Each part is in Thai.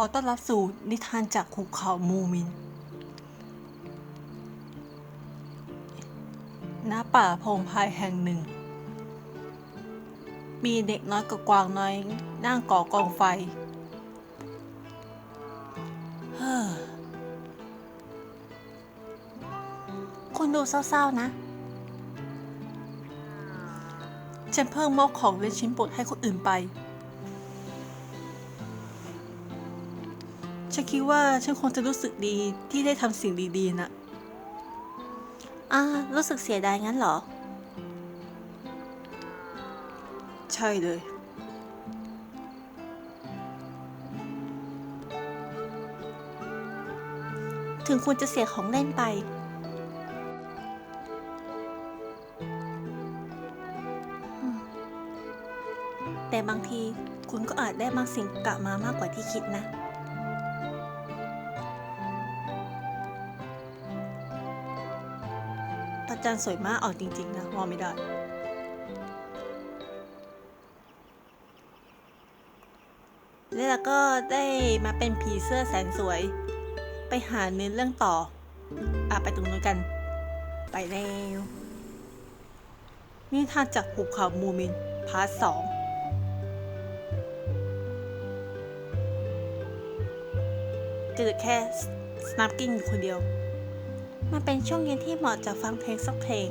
อต้อนรับสู่นิทานจากหุบเขามูมิน ณ ป่าพงไพรแห่งหนึ่ง มีเด็กน้อยกับกวางน้อยนั่งก่อกองไฟเฮ้อคุณดูเศร้าๆนะ ฉันเพิ่งมอบของเล่นชิ้นโปรดให้คนอื่นไป ฉันคิดว่าฉันคงจะรู้สึกดีที่ได้ทำสิ่งดีๆนะอ่ารู้สึกเสียดายงั้นเหรอ ใช่เลย ถึงคุณจะเสียของเล่นไปอืมแต่บางทีคุณก็อาจได้บางสิ่งกลับมามากกว่าที่คิดนะ ตาจันสวยมากเอาจริงๆนะว่าไม่ได้แล้วเราก็ได้มาเป็นผีเสื้อแสนสวย ไปหาเนื้อเรื่องต่ออะไปตรงนู้นกัน ไปแล้วนี่ทานจากภูเขามูมิน พาร์ทสองจะเหลือแค่สนับกิ้งอยู่คนเดียว มันเป็นช่วงเย็นที่เหมาะจะฟังเพลงสักเพลง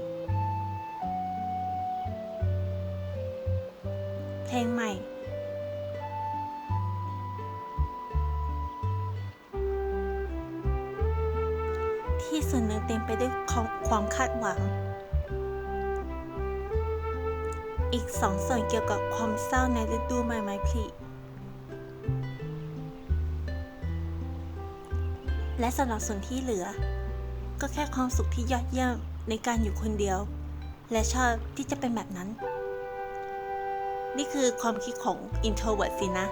เพลงใหม่ ที่ส่วนหนึ่งเต็มไปด้วยความความคาดหวัง อีกสองส่วนเกี่ยวกับความเศร้าในฤดูใบไม้ผลิและสำหรับส่วนที่เหลือ ก็แค่ความสุขที่ยอดเยี่ยมในการอยู่คนเดียว และชอบที่จะเป็นแบบนั้น นี่คือความคิดของ introvert สินะ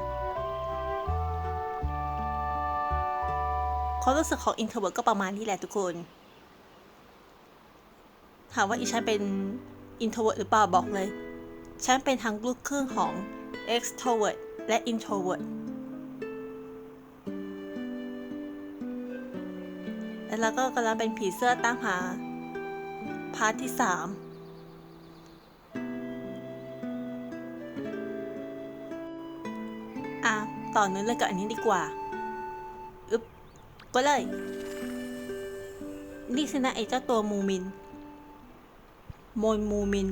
ความรู้สึกของ introvert ก็ประมาณนี้แหละทุกคน ถามว่าอีฉันเป็น introvert หรือเปล่าบอกเลย ฉันเป็นทั้งลูกครึ่งของ extrovert และ introvert แล้วเราก็กำลังเป็นผีเสื้อตามหา พาร์ทที่สามอะต่อเนื้อเรื่องกับอันนี้ดีกว่า อึ๊บก็เลย นี่สินะไอ้เจ้าตัวมูมินโมนมูมิน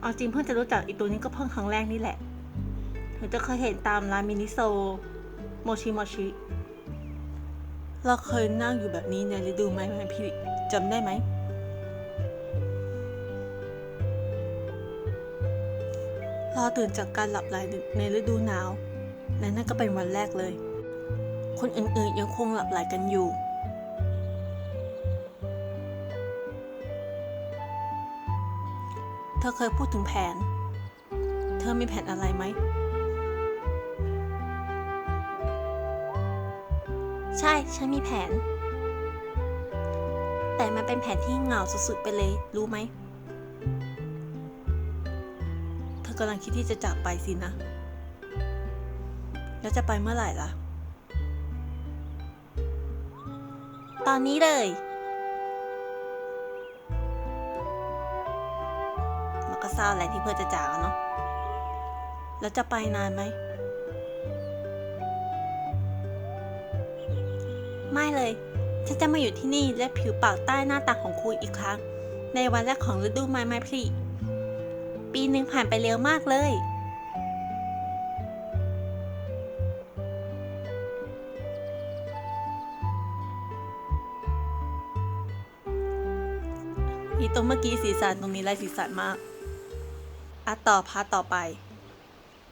เอาจริงเพิ่งจะรู้จักอีตัวนี้ก็เพิ่งครั้งแรกนี่แหละ ถึงจะเคยเห็นตามร้านมินิโซ โมชิโมชิ เราเคยนั่งอยู่แบบนี้ในฤดูไม้ไม้ผลิจำได้ไหม เราตื่นจากการหลับไหลในฤดูหนาว และนั่นก็เป็นวันแรกเลย คนอื่นๆยังคงหลับไหลกันอยู่เธอเคยพูดถึงแผน เธอมีแผนอะไรไหม ใช่ ฉันมีแผน แต่มันเป็นแผนที่เหงาสุดๆไปเลย รู้ไหม เธอกำลังคิดที่จะจากไปสินะ แล้วจะไปเมื่อไหร่ล่ะ ตอนนี้เลยมันก็เศร้าแหละที่เพื่อจะจากเนาะ แล้วจะไปนานไหม ไม่เลย ฉันจะมาอยู่ที่นี่และผิวปากใต้หน้าตาของคุณอีกครั้ง ในวันแรกของฤดูไม้ไม้ผลิปีหนึ่งผ่านไปเร็วมากเลย อีตรงเมื่อกี้สีสันตรงนี้ไรสีสันมากอะต่อพาต่อไป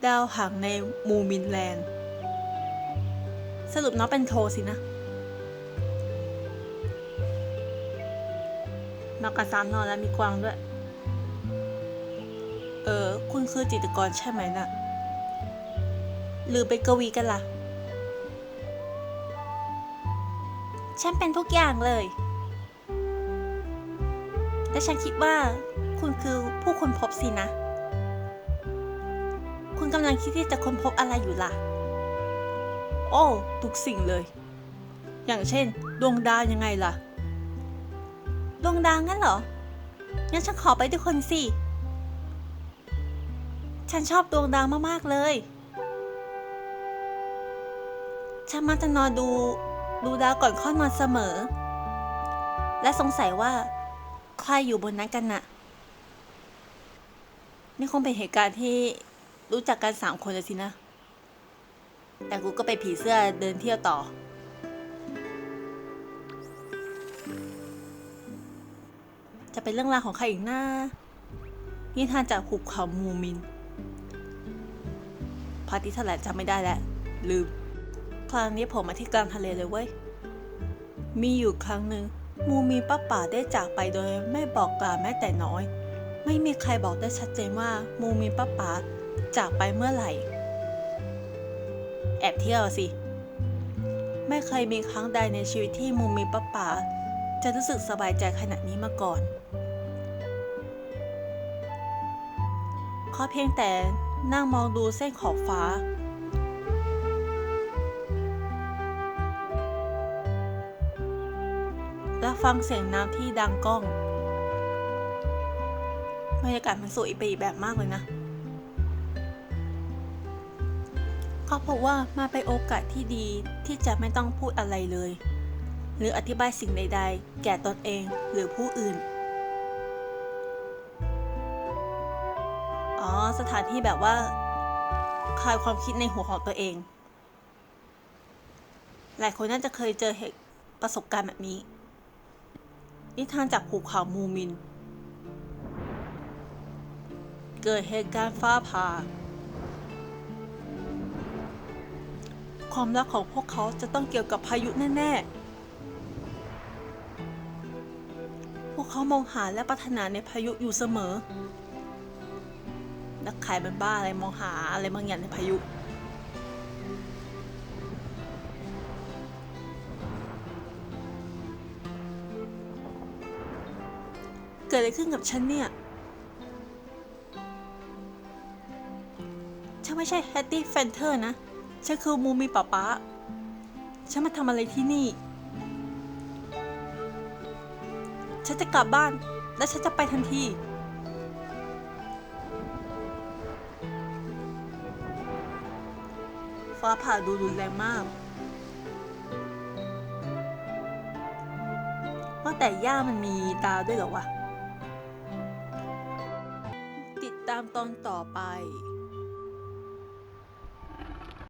ดาวหางในมูมินแลนด์ สรุปน้องเป็นโทสินะ นอกกระซามนอนแล้วมีกวางด้วย เออ คุณคือจิตรกรใช่ไหมนะ่ะ หรือไปนกวีกันล่ะ ฉันเป็นทุกอย่างเลย และฉันคิดว่า คุณคือผู้ค้นพบสินะ คุณกำลังคิดที่จะค้นพบอะไรอยู่ล่ะ โอ้ ทุกสิ่งเลย อย่างเช่น ดวงดาวยังไงล่ะ ดวงดาวงั้นเหรอ งั้นฉันขอไปด้วยคนสิ ฉันชอบดวงดาวมากๆเลย ฉันมักจะนอนดูดูดาวก่อนเข้านอนเสมอ และสงสัยว่าใครอยู่บนนั้นกันน่ะ นี่คงเป็นเหตุการณ์ที่รู้จักกันสามคนเลยสินะ แต่กูก็ไปผีเสื้อเดินเที่ยวต่อ จะเป็นเรื่องราวของใครอีกนะนิทานจากหุบเขามูมิน พาร์ติแถลงจำไม่ได้แล้วลืม ครั้งนี้ผมมาที่กลางทะเลเลยเว้ย มีอยู่ครั้งหนึ่งมูมีป้าป่าได้จากไปโดยไม่บอกกล่าวแม้แต่น้อย ไม่มีใครบอกได้ชัดเจนว่ามูมีป้าป่าจากไปเมื่อไหร่ แอบเที่ยวสิ ไม่เคยมีครั้งใดในชีวิตที่มูมีป้าป่าจะรู้สึกสบายใจขนาดนี้มาก่อน ขอเพียงแต่นั่งมองดูเส้นขอบฟ้า และฟังเสียงน้ำที่ดังก้องบรรยากาศมันสวยไปอีกแบบมากเลยนะเขาพบว่ามาเป็นโอกาสที่ดีที่จะไม่ต้องพูดอะไรเลย หรืออธิบายสิ่งใด ๆ แก่ตนเองหรือผู้อื่น สถานที่แบบว่าคลายความคิดในหัวของตัวเอง หลายคนน่าจะเคยเจอเหตุประสบการณ์แบบนี้ นิทานจากภูเขามูมิน เกิดเหตุการณ์ฟ้าผ่า ความรักของพวกเขาจะต้องเกี่ยวกับพายุแน่ๆพวกเขามองหาและปรารถนาในพายุอยู่เสมอ นักขายมันบ้าอะไรมองหาอะไรบางอย่างในพายุเกิดอะไรขึ้นกับฉันเนี่ยฉันไม่ใช่แฮตตี้แฟนเทอร์นะ ฉันคือมูมีป๊าป๊า ฉันมาทำอะไรที่นี่ ฉันจะกลับบ้าน และฉันจะไปทันที ฟ้าผ่าดูรุนแรงมาก ว่าแต่ย่ามันมีตาด้วยเหรอวะ ติดตามตอนต่อไป